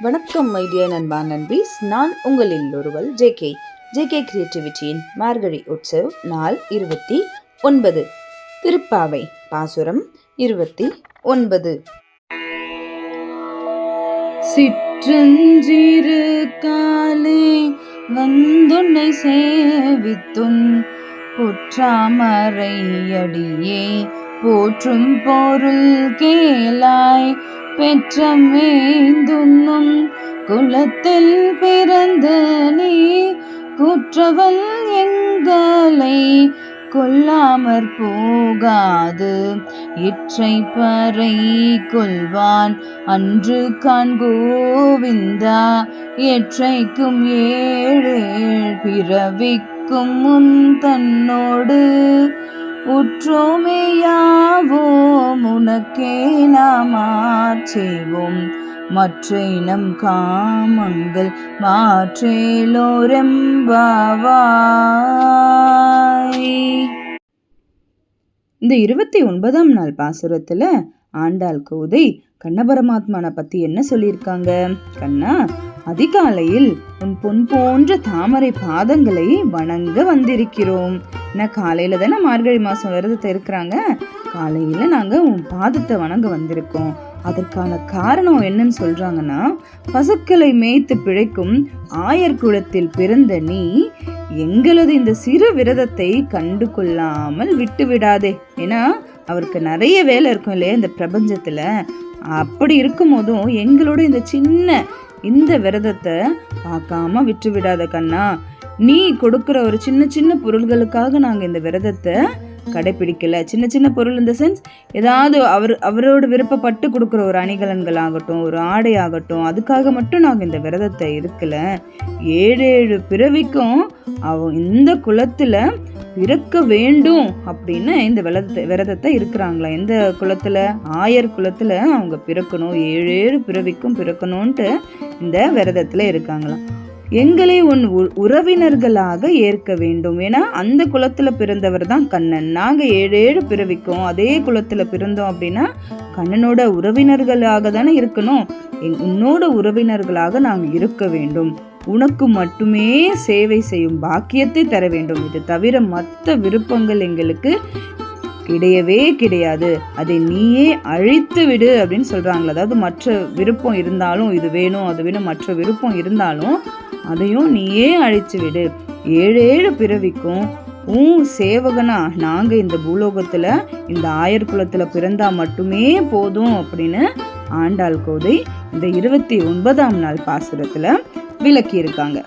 வணக்கம் மைடிய நண்பா நண்பீஸ். நான் உங்களில் ஒருவள் ஜேகே ஜேகே கிரியேட்டிவிட்டியின் மார்கழி உற்சவ் நாள் இருபத்தி ஒன்பது. திருப்பாவை பாசுரம் இருபத்தி ஒன்பது. சிற்றஞ்சிறு காலே வந்துன்னை சேவித்துன் பொற்றாமரையடியே போற்றும் பொருள் கேளாய் பெற்றமேந்துண்ணும் குலத்தில் பிறந்த நீ குற்றவல் எங்களை கொல்லாமற் போகாது. இற்றை பறை கொள்வான் அன்று காண்கோவிந்தா. எற்றைக்கும் ஏழு பிறவிக்கும் முன் தன்னோடு உற்றோமேயா. உனக்கே நாம் ஆற்றேவோம். மற்ற இனம் காமங்கள் மாற்றேலோரம்பாவாய். இந்த இருபத்தி ஒன்பதாம் நாள் பாசுரத்தில் ஆண்டாள் கோதை கண்ண பரமாத்மானை பத்தி என்ன சொல்லியிருக்காங்க? கண்ணா அதிகாலையில் உன் பொன் போன்ற தாமரை பாதங்களை வணங்க வந்திருக்கிறோம். என்ன காலையில் தானே மார்கழி மாதம் விரதத்தை இருக்கிறாங்க. காலையில் நாங்கள் உன் பாதத்தை வணங்க வந்திருக்கோம். அதற்கான காரணம் என்னன்னு சொல்கிறாங்கன்னா பசுக்களை மேய்த்து பிழைக்கும் ஆயர் குலத்தில் பிறந்த நீ எங்களது இந்த சிறு விரதத்தை கண்டு கொள்ளாமல் விட்டு விடாதே. ஏன்னா அவருக்கு நிறைய வேலை இருக்கும் இல்லையா இந்த பிரபஞ்சத்தில்? அப்படி இருக்கும் போதும் எங்களோட இந்த சின்ன இந்த விரதத்தை பார்க்காம விட்டு விடாத கண்ணா. நீ கொடுக்குற ஒரு சின்ன சின்ன பொருள்களுக்காக நாங்கள் இந்த விரதத்தை கடைப்பிடிக்கலை. சின்ன சின்ன பொருள் இந்த சென்ஸ் ஏதாவது அவர் அவரோட விருப்பப்பட்டு கொடுக்குற ஒரு அணிகலன்கள் ஆகட்டும் ஒரு ஆடை ஆகட்டும் அதுக்காக மட்டும் நாங்கள் இந்த விரதத்தை இருக்கல. ஏழு ஏழு பிறவிக்கும் அவ இந்த குலத்தில் பிறக்க வேண்டும் அப்படின்னு இந்த விரதத்தை விரதத்தை இருக்கிறாங்களா? எந்த குலத்தில்? ஆயர் குலத்தில் அவங்க பிறக்கணும். ஏழு ஏழு பிறவிக்கும் பிறக்கணும்ன்ட்டு இந்த விரதத்தில் இருக்காங்களாம். எங்களை உன் உ- உறவினர்களாக ஏற்க வேண்டும். ஏன்னா அந்த குலத்தில் பிறந்தவர் தான் கண்ணன். நாங்கள் ஏழு ஏழு பிறவிக்கும். அதே குலத்தில் பிறந்தோம் அப்படின்னா கண்ணனோட உறவினர்களாக தானே இருக்கணும். எங்- உன்னோட உறவினர்களாக நாங்கள் இருக்க வேண்டும். உனக்கு மட்டுமே சேவை செய்யும் பாக்கியத்தை தர வேண்டும். இது தவிர மற்ற விருப்பங்கள் எங்களுக்கு கிடையவே கிடையாது. அதை நீயே அழித்து விடு அப்படின்னு சொல்கிறாங்களே அதாவது மற்ற விருப்பம் இருந்தாலும் இது வேணும் அது வேணும். மற்ற விருப்பம் இருந்தாலும் அதையும் நீயே அழிச்சு விடு. ஏழு ஏழு பிறவிக்கும் உன் சேவகனா? நாங்கள் இந்த பூலோகத்தில் இந்த ஆயர் குலத்தில் பிறந்தா மட்டுமே போதும் அப்படின்னு ஆண்டாள் கோதை இந்த இருபத்தி ஒன்பதாம் நாள் பாசுரத்தில் விளக்கியிருக்காங்க.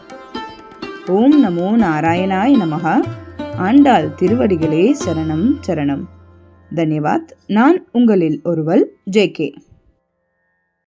ஓம் நமோ நாராயணாய் நமகா ஆண்டாள் திருவடிகளே சரணம் சரணம். தன்யவாத். நான் உங்களில் ஒருவள் ஜே கே.